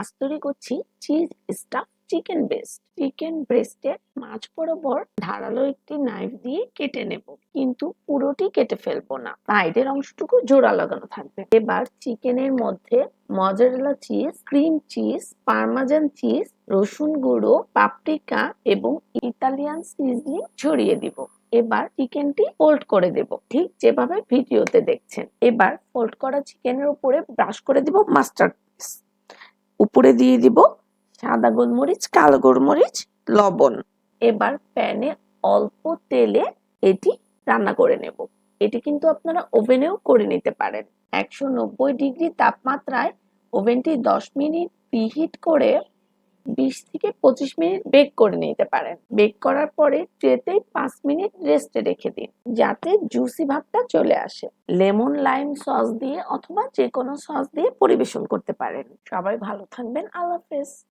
আজ তৈরি করছি cheese stuff chicken breast. Chicken ব্রেস্টের মাঝ বরাবর ধারালো একটি নাইফ দিয়ে কেটে নেব। কিন্তু পুরোটি কেটে ফেলব না। সাইডের অংশটুকু জোড়া লাগানো থাকবে। এবার চিকেনের মধ্যে mozzarella cheese, cream cheese cheese, রসুন গুঁড়ো, পাপরিকা এবং ইতালিয়ান সিজনিং ছড়িয়ে দিব। এবার চিকেনটি ফোল্ড করে দেব। ঠিক যেভাবে ভিডিওতে দেখছেন। এবার ফোল্ড করা চিকেনের উপরে ব্রাশ করে দিব মাস্টার্ড উপরে দিয়ে দিব সাদা গোলমরিচ, কালো গোলমরিচ, লবণ। এবার প্যানে অল্প তেলে এটি রান্না করে নেব। এটি কিন্তু আপনারা ওভেনেও করে নিতে পারেন। একশো নব্বই ডিগ্রি তাপমাত্রায় ওভেনটি দশ মিনিট প্রিহিট করে বিশ থেকে পঁচিশ মিনিট বেক করে নিতে পারেন। বেক করার পরে ট্রেতে পাঁচ মিনিট রেস্টে রেখে দিন, যাতে জুসি ভাবটা চলে আসে। লেমন লাইম সস দিয়ে অথবা যে কোনো সস দিয়ে পরিবেশন করতে পারেন। সবাই ভালো থাকবেন। আল্লাহ হাফেজ।